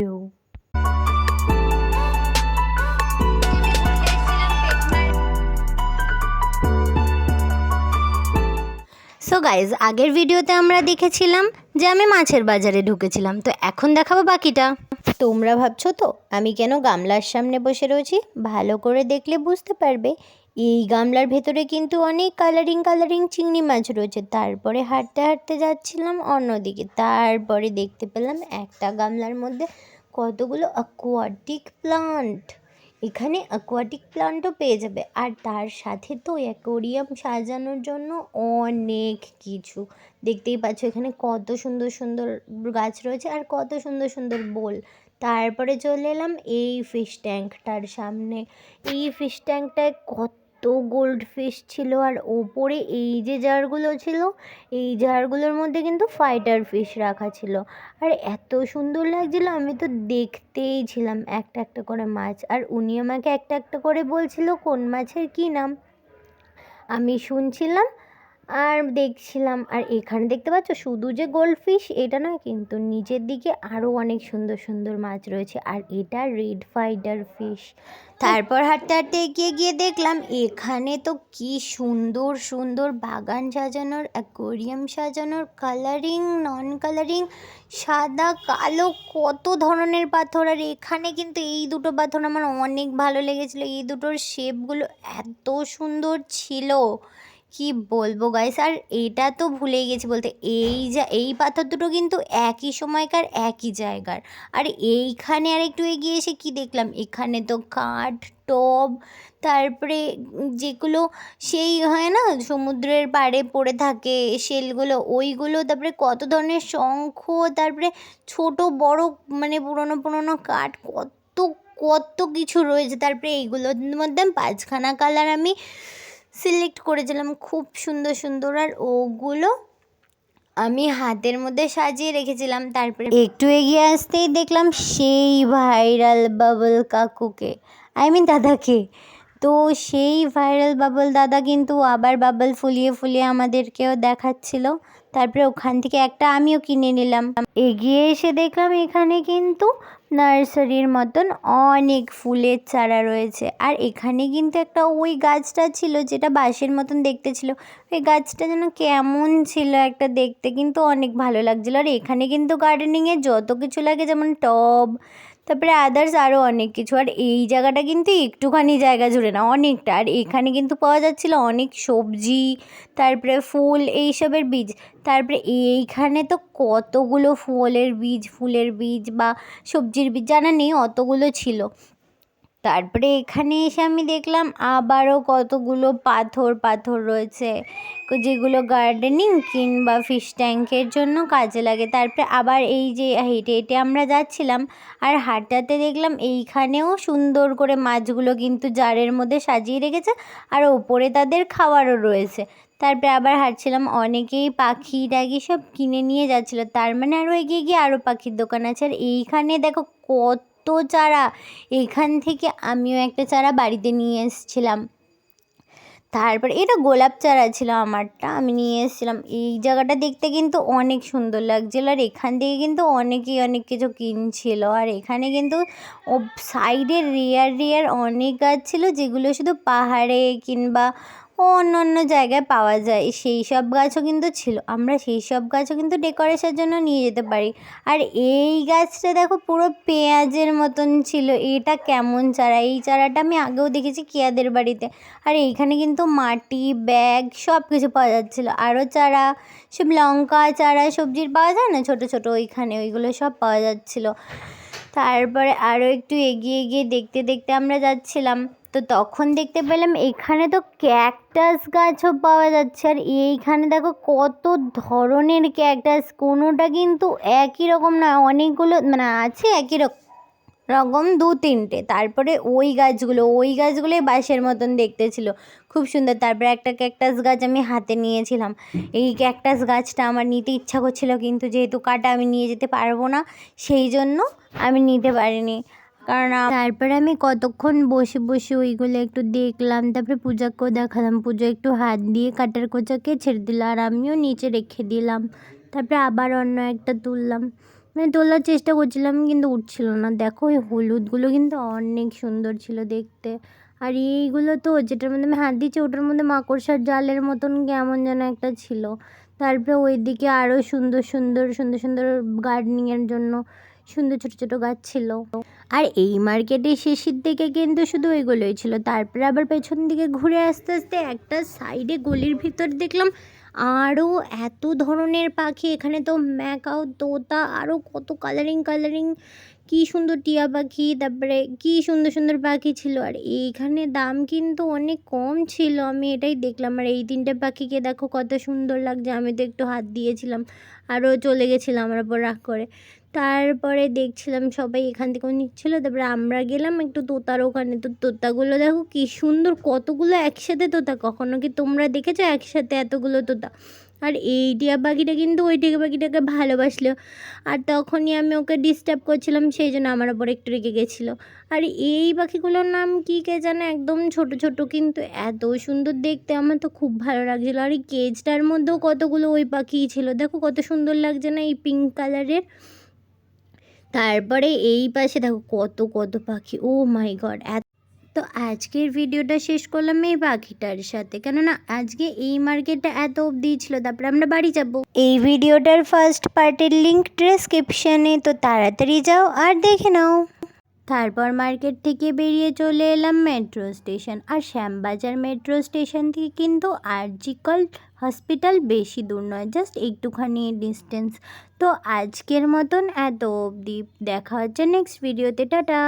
So guys আগের ভিডিওতে আমরা দেখেছিলাম যে আমি মাছের বাজারে ঢুকেছিলাম। তো এখন দেখাবো বাকিটা। তোমরা ভাবছ তো, আমি কেন গামলার সামনে বসে রয়েছি? ভালো করে দেখলে বুঝতে পারবে। এই গামলার ভেতরে কিন্তু অনেক কালারিং কালারিং চিংড়ি মাছ রয়েছে। তারপরে হাঁটতে হাঁটতে যাচ্ছিলাম অন্যদিকে। তারপরে দেখতে পেলাম একটা গামলার মধ্যে কতগুলো অ্যাকোয়াটিক প্লান্ট এখানে অ্যাকোয়াটিক প্লান্টও পেয়ে যাবে। আর তার সাথে তো অ্যাকোরিয়াম সাজানোর জন্য অনেক কিছু। দেখতেই পাচ্ছ এখানে কত সুন্দর সুন্দর গাছ রয়েছে আর কত সুন্দর সুন্দর বোল। তারপরে চলে এলাম এই ফিশ ট্যাঙ্কটার সামনে। এই ফিশ ট্যাঙ্কটায় কত গোল্ড ফিশ ছিল আর ওপরে এই যে জারগুলো ছিল, এই জারগুলোর মধ্যে কিন্তু ফাইটার ফিশ রাখা ছিল। আর এত সুন্দর লাগছিল, আমি তো দেখতেই ছিলাম একটা একটা করে মাছ। আর উনি আমাকে একটা একটা করে বলছিল, কোন মাছের কী নাম? আমি শুনছিলাম আর দেখছিলাম, আর এখানে দেখতে পাচ্ছ? শুধু যে গোল্ড ফিশ এটা নয়, কিন্তু নিচের দিকে আরও অনেক সুন্দর সুন্দর মাছ রয়েছে। আর এটা রেড ফাইটার ফিশ। তারপর হাঁটতে হাঁটতে এগিয়ে গিয়ে দেখলাম, এখানে তো কি সুন্দর সুন্দর বাগান সাজানোর, অ্যাকোরিয়াম সাজানোর, কালারিং নন কালারিং সাদা, কালো, কত ধরনের পাথর। আর এখানে কিন্তু এই দুটো পাথর আমার অনেক ভালো লেগেছিলো। এই দুটোর শেপগুলো এত সুন্দর ছিল। কি বলব গাইস আর এটা তো ভুলেই গেছি বলতে, এই যা, এই পাথর দুটো কিন্তু একই সময়কার, একই জায়গার। আর এইখানে আর একটু এগিয়ে এসে কি দেখলাম? এখানে তো কাঠ, টব, তারপরে যেগুলো সেই হয় না, সমুদ্রের পাড়ে পড়ে থাকে শেলগুলো, ওইগুলো, তারপরে কত ধরনের শঙ্খ, তারপরে ছোট বড় মানে পুরনো পুরনো কাঠ, কত কত কিছু রয়েছে। তারপরে এইগুলোর মধ্যে পাঁচখানা কালার আমি সিলেক্ট করেছিলাম খুব সুন্দর সুন্দর। আর ওগুলো আমি হাতের মধ্যে সাজিয়ে রেখেছিলাম, তারপরে একটু এগিয়ে আসতেই দেখলাম সেই ভাইরাল বাবল কাকুকে। আই মিন দাদাকে। তো সেই ভাইরাল বাবল দাদা কিন্তু আবার বাবল ফুলিয়ে ফুলিয়ে আমাদেরকেও দেখাচ্ছিল। তারপরে ওখান থেকে একটা আমিও কিনে নিলাম। এগিয়ে এসে দেখলাম এখানে কিন্তু নার্সারির মতন অনেক ফুলের চারা রয়েছে। আর এখানে কিন্তু একটা ওই গাছটা ছিল যেটা বাঁশের মতন দেখতে ছিল। ওই গাছটা যেন কেমন ছিল একটা দেখতে কিন্তু অনেক ভালো লাগছিল। আর এখানে কিন্তু গার্ডেনিংয়ে যত কিছু লাগে যেমন টব তারপরে আদার্স আরও অনেক কিছু। আর এই জায়গাটা কিন্তু একটুখানি জায়গা জুড়ে না, অনেকটা। আর এখানে কিন্তু পাওয়া যাচ্ছিল অনেক সবজি, তারপরে ফুল, এইসবের বীজ। তারপরে এইখানে তো কতগুলো ফুলের বীজ ফুলের বীজ বা সবজির বীজ, জানা নেই অতগুলো ছিল। তারপরে এখানে এসে আমি দেখলাম আবারও কতগুলো পাথর পাথর রয়েছে। যেগুলো গার্ডেনিং কিংবা ফিশ ট্যাঙ্কের জন্য কাজে লাগে। তারপরে আবার এই যে হেঁটে হেঁটে আমরা যাচ্ছিলাম আর হাঁটাতে দেখলাম এইখানেও সুন্দর করে মাছগুলো কিন্তু জারের মধ্যে সাজিয়ে রেখেছে আর ওপরে তাদের খাওয়ারও রয়েছে। তারপরে আবার হাঁটছিলাম, অনেকেই পাখি টাখি সব কিনে নিয়ে যাচ্ছিল। তার মানে আরও এগিয়ে গিয়ে আরও পাখির দোকান আছে। আর এইখানে দেখো কত চারা, এখান থেকে আমিও একটা চারা বাড়িতে নিয়ে এসেছিলাম। তারপরে এটা গোলাপ চারা ছিল আমারটা, আমি নিয়ে এসেছিলাম। এই জায়গাটা দেখতে কিন্তু অনেক সুন্দর লাগছিল আর এখান থেকে কিন্তু অনেকেই অনেক কিছু কিনছিল। আর এখানে কিন্তু ও সাইডে রেয়ার রেয়ার অনেক গাছ ছিল যেগুলো শুধু পাহাড়ে কিংবা অন্য অন্য জায়গায় পাওয়া যায়। সেই সব গাছও কিন্তু ছিল। আমরা সেই সব গাছও কিন্তু ডেকোরেশনের জন্য নিয়ে যেতে পারি। আর এই গাছটা দেখো পুরো পেঁয়াজের মতন ছিল। এটা কেমন চারা? এই চারাটা আমি আগেও দেখেছি কিয়াদের বাড়িতে। আর এইখানে কিন্তু মাটি, ব্যাগ সব কিছু পাওয়া যাচ্ছিল। আরও চারা, সব লঙ্কা চারা, সবজির পাওয়া যায় না? ছোটো ছোটো ওইখানে ওইগুলো সব পাওয়া যাচ্ছিল। তারপরে আরও একটু এগিয়ে এগিয়ে দেখতে দেখতে আমরা যাচ্ছিলাম। তো তখন দেখতে পেলাম এখানে তো ক্যাকটাস গাছও পাওয়া যাচ্ছে। আর এইখানে দেখো কত ধরনের ক্যাকটাস, কোনোটা কিন্তু একই রকম না, অনেকগুলো মানে আছে একই রকম রকম দু তিনটে। তারপরে ওই গাছগুলো, ওই গাছগুলোই বাঁশের মতন দেখতে ছিল। খুব সুন্দর। তারপরে একটা ক্যাকটাস গাছ আমি হাতে নিয়েছিলাম। এই ক্যাকটাস গাছটা আমার নিতে ইচ্ছা করছিল, কিন্তু যেহেতু কাটা আমি নিয়ে যেতে পারব না, সেই জন্য আমি নিতে পারিনি। কারণ তারপরে আমি কতক্ষণ বসে বসে ওইগুলো একটু দেখলাম, তারপরে পূজাকেও দেখালাম। পুজো একটু হাত দিয়ে কাটার কোচাকে ছেড়ে দিল আর আমিও নিচে রেখে দিলাম। তারপরে আবার অন্য একটা তুললাম। মানে তোলার চেষ্টা করছিলাম কিন্তু উঠছিল না। দেখো এই হলুদগুলো কিন্তু অনেক সুন্দর ছিল দেখতে। আর এইগুলো তো যেটার মধ্যে আমি হাত দিচ্ছি ওটার মধ্যে মাকড়সার জালের মতন কেমন যেন একটা ছিল। তারপরে ওইদিকে আরও সুন্দর সুন্দর সুন্দর সুন্দর গার্ডেনিংয়ের জন্য সুন্দর ছোটো ছোটো গাছ ছিল। আর এই মার্কেটে শেষের দিকে কিন্তু শুধু ওইগুলোই ছিল। তারপরে আবার পেছন দিকে ঘুরে আস্তে আস্তে একটা সাইডে গলির ভিতর দেখলাম আরও এত ধরনের পাখি। এখানে তো ম্যাকাও, তোতা আরও কত কালারিং কালারিং কী সুন্দর টিয়া পাখি, তারপরে কী সুন্দর সুন্দর পাখি ছিল। আর এইখানে দাম কিন্তু অনেক কম ছিল, আমি এটাই দেখলাম। আর এই তিনটে পাখিকে দেখো কত সুন্দর লাগছে, আমি তো একটু হাত দিয়েছিলাম আরও চলে গেছিলাম আমার ওপর রাগ করে। তারপরে দেখছিলাম সবাই এখান থেকেও নিচ্ছিলো তারপরে আমরা গেলাম একটু তোতার ওখানে। তো তোতাগুলো দেখো কী সুন্দর, কতগুলো একসাথে তোতা, কখনো কি তোমরা দেখেছ একসাথে এতগুলো তোতা? আর এই টিয়া পাখিটা কিন্তু ওই টিয়া পাখিটাকে ভালোবাসলো। আর তখনই আমি ওকে ডিস্টার্ব করছিলাম, সেই জন্য আমার ওপর একটু রেগে গেছিল। আর এই পাখিগুলোর নাম কী কে জানে, একদম ছোট ছোট কিন্তু এত সুন্দর দেখতে, আমার তো খুব ভালো লাগছিল। আর এই কেজটার মধ্যেও কতগুলো ওই পাখিই ছিল, দেখো কত সুন্দর লাগছে না এই পিঙ্ক কালারের তারপরে এই পাশে দেখো কত কত পাখি ও মাই গড এত তো আজকের ভিডিওটা শেষ করলাম এই পাখিটার সাথে। কেননা আজকে এই মার্কেটটা এত অবধি ছিল, তারপরে আমরা বাড়ি যাব। এই ভিডিওটার ফার্স্ট পার্টের লিঙ্ক ডেসক্রিপশানে তো তাড়াতাড়ি যাও আর দেখে নাও। তারপর মার্কেট থেকে বেরিয়ে চলে এলাম মেট্রো স্টেশন আর শ্যামবাজার মেট্রো স্টেশন থেকে কিন্তু আরজিকল হসপিটাল বেশি দূর নয় জাস্ট একটুখানি ডিস্টেন্স তো আজকের মতন এত অবধি। দেখা হচ্ছে নেক্সট ভিডিওতে টাটা!